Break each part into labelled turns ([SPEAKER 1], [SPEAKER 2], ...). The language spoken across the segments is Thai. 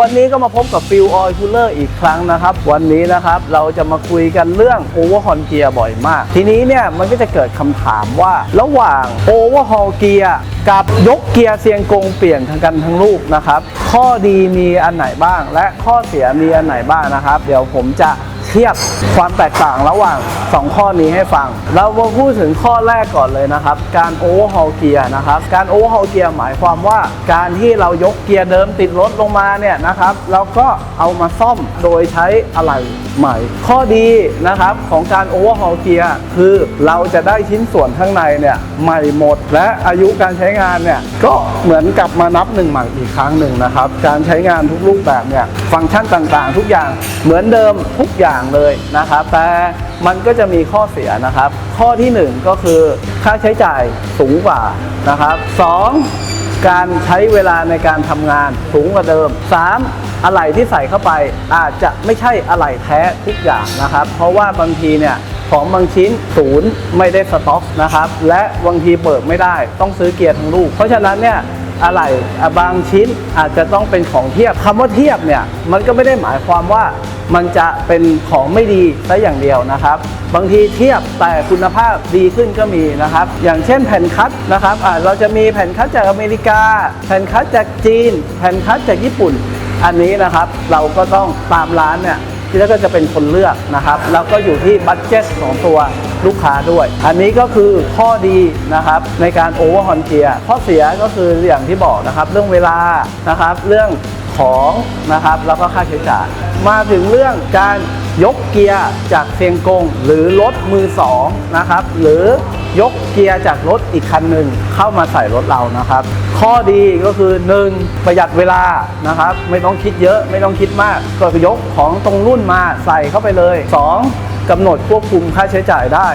[SPEAKER 1] วันนี้ก็มาพบกับฟิลออยคูลเลอร์อีกครั้งนะครับ วันนี้นะครับเราจะมาคุยกันเรื่องโอเวอร์ฮอลเกียร์บ่อยมาก ทีนี้เนี่ยมันก็จะเกิดคำถามว่า ระหว่างโอเวอร์ฮอลเกียร์กับยกเกียร์เซียงกงเปลี่ยนทั้งกันทั้งลูกนะครับ ข้อดีมีอันไหนบ้าง และข้อเสียมีอันไหนบ้างนะครับ เดี๋ยวผมจะ ทียบความแตกต่างระหว่าง 2 ข้อนี้ให้ฟัง เรามาพูดถึงข้อแรกก่อนเลยนะครับ การโอเวอร์ฮอลเกียร์นะครับ การโอเวอร์ฮอลเกียร์หมายความว่า การที่เรายกเกียร์เดิมติดรถลงมาเนี่ยนะครับเราก็เอามาซ่อมโดยใช้อะไหล่ใหม่ ข้อดีนะครับของการโอเวอร์ฮอลเกียร์คือเราจะได้ชิ้นส่วนข้างในเนี่ยใหม่หมด และอายุการใช้งานเนี่ยก็เหมือนกับมานับหนึ่งใหม่อีกครั้งหนึ่งนะครับ การใช้งานทุกรูปแบบเนี่ยฟังก์ชันต่างๆ ทุกอย่างเหมือนเดิมทุกอย่างเลยนะครับ แต่มันก็จะมีข้อเสียนะครับ ข้อที่หนึ่งก็คือค่าใช้จ่ายสูงกว่านะครับสองการใช้เวลาในการทำงานสูงกว่าเดิม 3. อะไหล่ที่ใส่เข้าไปอาจจะไม่ใช่อะไหล่แท้ทุกอย่างนะครับ เพราะว่าบางทีเนี่ยของบางชิ้นศูนย์ไม่ได้สต็อกนะครับ และบางทีเปิดไม่ได้ต้องซื้อเกียร์ทั้งลูก เพราะฉะนั้นเนี่ย อะไหล่บางชิ้นอาจจะต้องเป็นของเทียบคำว่าเทียบเนี่ยมันก็ไม่ได้หมายความว่ามันจะเป็นของไม่ดีซะอย่างเดียวนะครับ บางทีเทียบแต่คุณภาพดีขึ้นก็มีนะครับ อย่างเช่นแผ่นคัดนะครับเราจะมีแผ่นคัดจากอเมริกา แผ่นคัดจากจีน แผ่นคัดจากญี่ปุ่น อันนี้นะครับเราก็ต้องตามร้านเนี่ยที่ก็จะเป็นคนเลือกนะครับ แล้วก็อยู่ที่บัตเจ็ตของตัว ลูกค้าด้วย อันนี้ก็คือข้อดีนะครับในการโอเวอร์ฮอนเกียร์ข้อเสียก็คืออย่างที่บอกนะครับเรื่องเวลานะครับเรื่องของนะครับแล้วก็ค่าใช้จ่ายมาถึงเรื่องการยกเกียร์จากเซียงกง หรือรถมือสองนะครับหรือยกเกียร์จากรถอีกคันหนึ่งเข้ามาใส่รถเรานะครับ ข้อดีก็คือ 1. ประหยัดเวลานะครับ ไม่ต้องคิดเยอะไม่ต้องคิดมาก ก็ยกของตรงรุ่นมาใส่เข้าไปเลย 2. กำหนดควบคุมค่าใช้จ่ายได้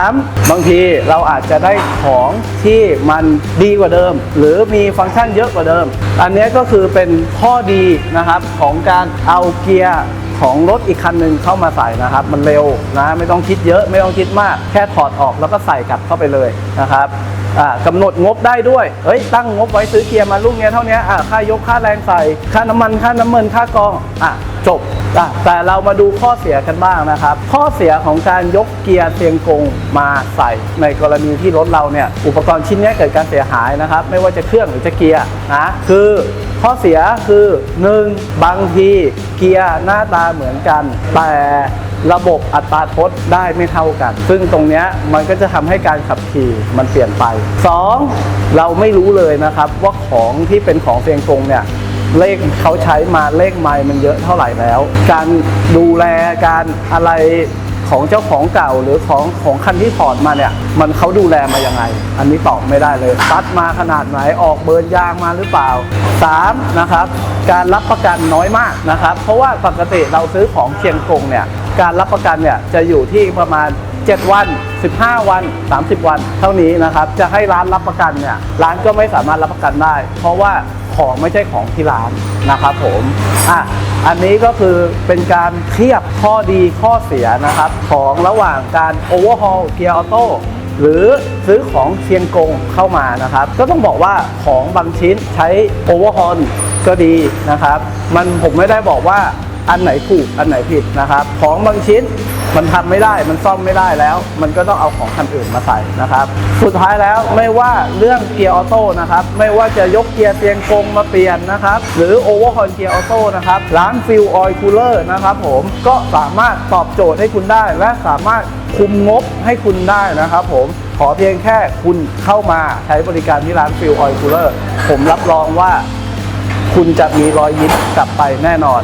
[SPEAKER 1] 3. บางทีเราอาจจะได้ของที่มันดีกว่าเดิม หรือมีฟังก์ชันเยอะกว่าเดิม อันนี้ก็คือเป็นข้อดีนะครับของการเอาเกียร์ของรถอีกคันหนึ่งเข้ามาใส่นะครับ มันเร็วนะไม่ต้องคิดเยอะไม่ต้องคิดมาก แค่ถอดออกแล้วก็ใส่กลับเข้าไปเลยนะครับ กำกำหนดงบได้ด้วยเฮ้ยตั้งงบไว้ซื้อเกียร์มาลูกเนี้ยเท่านี้อ่าค่ายกค่าแรงใส่ ค่าน้ำมันค่าน้ำมันค่ากองอะจบะแต่เรามาดูข้อเสียกันบ้างนะครับ ข้อเสียของการยกเกียร์เซียงกงมาใส่ ในกรณีที่รถเราเนี่ยอุปกรณ์ชิ้นนี้เกิดการเสียหายนะครับ ไม่ว่าจะเครื่องหรือจะเกียร์นะคือ ข้อเสียคือ 1. บางทีเกียร์หน้าตาเหมือนกัน แต่ระบบอัตราทดได้ไม่เท่ากัน ซึ่งตรงนี้มันก็จะทำให้การขับขี่มันเปลี่ยนไป 2. เราไม่รู้เลยนะครับว่าของที่เป็นของเซียงกงเนี่ยเลขเขาใช้มาเลขไมล์มันเยอะเท่าไหร่แล้ว การดูแลการอะไร ของเจ้าของเก่าหรือของของคันที่ถอดมาเนี่ย มันเขาดูแลมายังไง อันนี้ตอบไม่ได้เลยซัดมาขนาดไหนออกเบิร์นยางมาหรือเปล่า 3. นะครับการรับประกันน้อยมากนะครับ เพราะว่าปกติเราซื้อของเชียงกงเนี่ยการรับประกันเนี่ยจะอยู่ที่ประมาณ 7 วัน 15 วัน 30 วัน เท่านี้นะครับ จะให้ร้านรับประกันเนี่ยร้านก็ไม่สามารถรับประกันได้ เพราะว่า ของไม่ใช่ของที่ร้านนะครับผมอะอันนี้ก็คือเป็นการเทียบข้อดีข้อเสียนะครับ ของระหว่างการโอเวอร์ฮอลเกียร์ออโต้หรือซื้อของเชียงกงเข้ามานะครับ ก็ต้องบอกว่าของบางชิ้นใช้โอเวอร์ฮอลก็ดีนะครับ มันผมไม่ได้บอกว่า อันไหนถูกอันไหนผิดนะครับ ของบางชิ้นมันทำไม่ได้มันซ่อมไม่ได้แล้ว มันก็ต้องเอาของคันอื่นมาใส่นะครับ สุดท้ายแล้วไม่ว่าเรื่องเกียร์ออโต้นะครับ ไม่ว่าจะยกเกียร์เตียงกงมาเปลี่ยนนะครับ หรือโอเวอร์ฮอนเกียร์ออโต้นะครับร้านฟิลออยล์คูลเลอร์นะครับผมก็สามารถตอบโจทย์ให้คุณได้ และสามารถคุมงบให้คุณได้นะครับผมขอเพียงแค่คุณเข้ามาใช้บริการที่ร้านฟิลออยล์คูลเลอร์ผมรับรองว่า คุณจะมีรอยยิ้มกลับไปแน่นอน